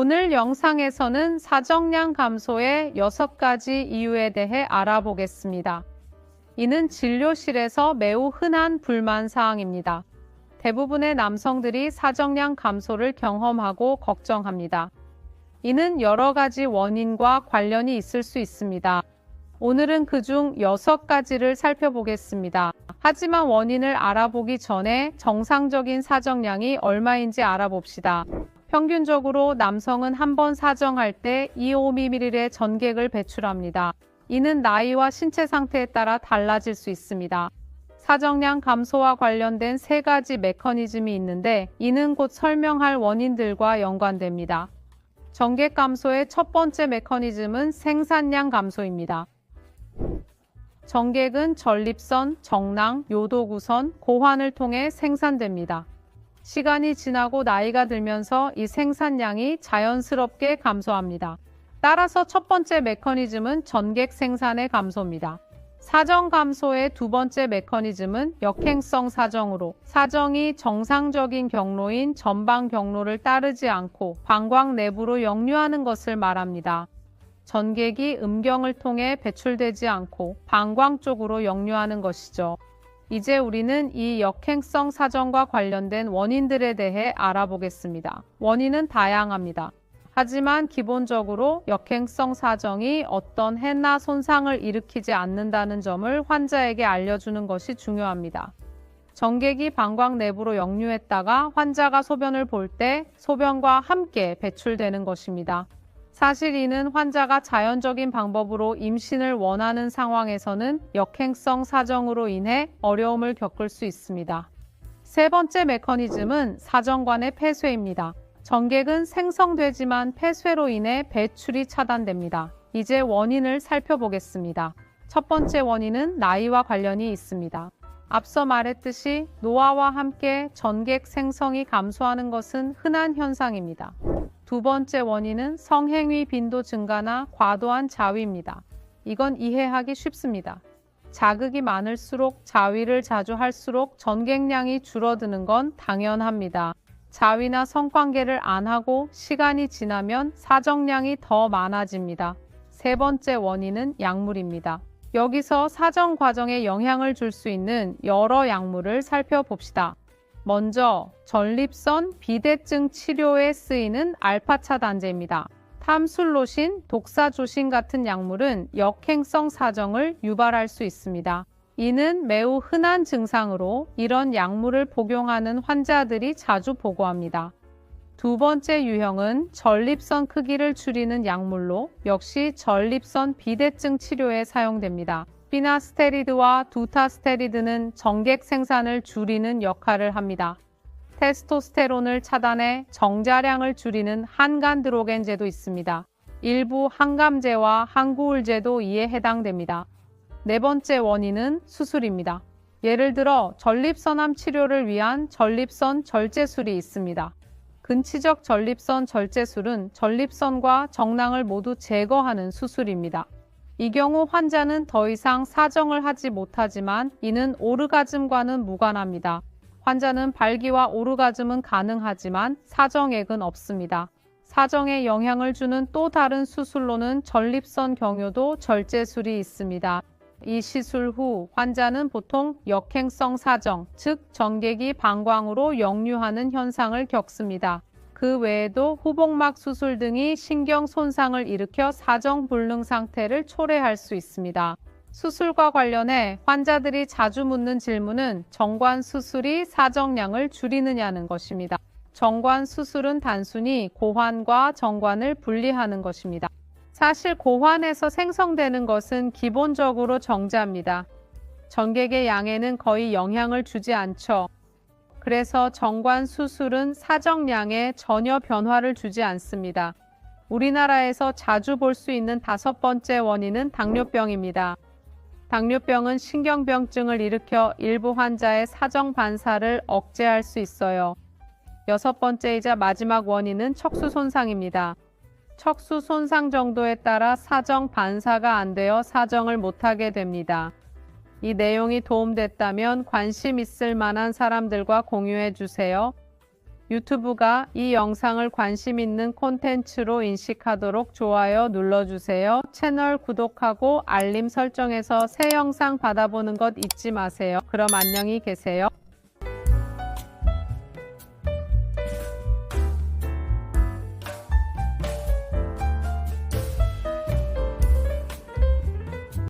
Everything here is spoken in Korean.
오늘 영상에서는 사정량 감소의 6가지 이유에 대해 알아보겠습니다. 이는 진료실에서 매우 흔한 불만 사항입니다. 대부분의 남성들이 사정량 감소를 경험하고 걱정합니다. 이는 여러 가지 원인과 관련이 있을 수 있습니다. 오늘은 그중 6가지를 살펴보겠습니다. 하지만 원인을 알아보기 전에 정상적인 사정량이 얼마인지 알아봅시다. 평균적으로 남성은 한 번 사정할 때 2-5ml의 전객을 배출합니다. 이는 나이와 신체 상태에 따라 달라질 수 있습니다. 사정량 감소와 관련된 세 가지 메커니즘이 있는데 이는 곧 설명할 원인들과 연관됩니다. 전객 감소의 첫 번째 메커니즘은 생산량 감소입니다. 전객은 전립선, 정낭, 요도구선, 고환을 통해 생산됩니다. 시간이 지나고 나이가 들면서 이 생산량이 자연스럽게 감소합니다. 따라서 첫 번째 메커니즘은 전객 생산의 감소입니다. 사정 감소의 두 번째 메커니즘은 역행성 사정으로 사정이 정상적인 경로인 전방 경로를 따르지 않고 방광 내부로 역류하는 것을 말합니다. 전객이 음경을 통해 배출되지 않고 방광 쪽으로 역류하는 것이죠. 이제 우리는 이 역행성 사정과 관련된 원인들에 대해 알아보겠습니다. 원인은 다양합니다. 하지만 기본적으로 역행성 사정이 어떤 해나 손상을 일으키지 않는다는 점을 환자에게 알려주는 것이 중요합니다. 전객이 방광 내부로 역류했다가 환자가 소변을 볼 때 소변과 함께 배출되는 것입니다. 사실 이는 환자가 자연적인 방법으로 임신을 원하는 상황에서는 역행성 사정으로 인해 어려움을 겪을 수 있습니다. 세 번째 메커니즘은 사정관의 폐쇄입니다. 전객은 생성되지만 폐쇄로 인해 배출이 차단됩니다. 이제 원인을 살펴보겠습니다. 첫 번째 원인은 나이와 관련이 있습니다. 앞서 말했듯이 노화와 함께 전객 생성이 감소하는 것은 흔한 현상입니다. 두 번째 원인은 성행위 빈도 증가나 과도한 자위입니다. 이건 이해하기 쉽습니다. 자극이 많을수록 자위를 자주 할수록 전객량이 줄어드는 건 당연합니다. 자위나 성관계를 안 하고 시간이 지나면 사정량이 더 많아집니다. 세 번째 원인은 약물입니다. 여기서 사정 과정에 영향을 줄 수 있는 여러 약물을 살펴봅시다. 먼저 전립선 비대증 치료에 쓰이는 알파 차 단제입니다. 탐술로신, 독사조신 같은 약물은 역행성 사정을 유발할 수 있습니다. 이는 매우 흔한 증상으로 이런 약물을 복용하는 환자들이 자주 보고합니다. 두 번째 유형은 전립선 크기를 줄이는 약물로 역시 전립선 비대증 치료에 사용됩니다. 피나스테리드와 두타스테리드는 정객 생산을 줄이는 역할을 합니다. 테스토스테론을 차단해 정자량을 줄이는 한간드로겐제도 있습니다. 일부 항감제와 항구울제도 이에 해당됩니다. 네 번째 원인은 수술입니다. 예를 들어 전립선암 치료를 위한 전립선 절제술이 있습니다. 근치적 전립선 절제술은 전립선과 정낭을 모두 제거하는 수술입니다. 이 경우 환자는 더 이상 사정을 하지 못하지만 이는 오르가즘과는 무관합니다. 환자는 발기와 오르가즘은 가능하지만 사정액은 없습니다. 사정에 영향을 주는 또 다른 수술로는 전립선 경유도 절제술이 있습니다. 이 시술 후 환자는 보통 역행성 사정, 즉 전객이 방광으로 역류하는 현상을 겪습니다. 그 외에도 후복막 수술 등이 신경 손상을 일으켜 사정 불능 상태를 초래할 수 있습니다. 수술과 관련해 환자들이 자주 묻는 질문은 정관 수술이 사정량을 줄이느냐는 것입니다. 정관 수술은 단순히 고환과 정관을 분리하는 것입니다. 사실 고환에서 생성되는 것은 기본적으로 정자입니다. 전객의 양에는 거의 영향을 주지 않죠. 그래서 정관 수술은 사정량에 전혀 변화를 주지 않습니다. 우리나라에서 자주 볼 수 있는 다섯 번째 원인은 당뇨병입니다. 당뇨병은 신경병증을 일으켜 일부 환자의 사정 반사를 억제할 수 있어요. 여섯 번째이자 마지막 원인은 척수 손상입니다. 척수 손상 정도에 따라 사정 반사가 안 되어 사정을 못하게 됩니다. 이 내용이 도움됐다면 관심 있을 만한 사람들과 공유해 주세요. 유튜브가 이 영상을 관심 있는 콘텐츠로 인식하도록 좋아요 눌러주세요. 채널 구독하고 알림 설정해서 새 영상 받아보는 것 잊지 마세요. 그럼 안녕히 계세요.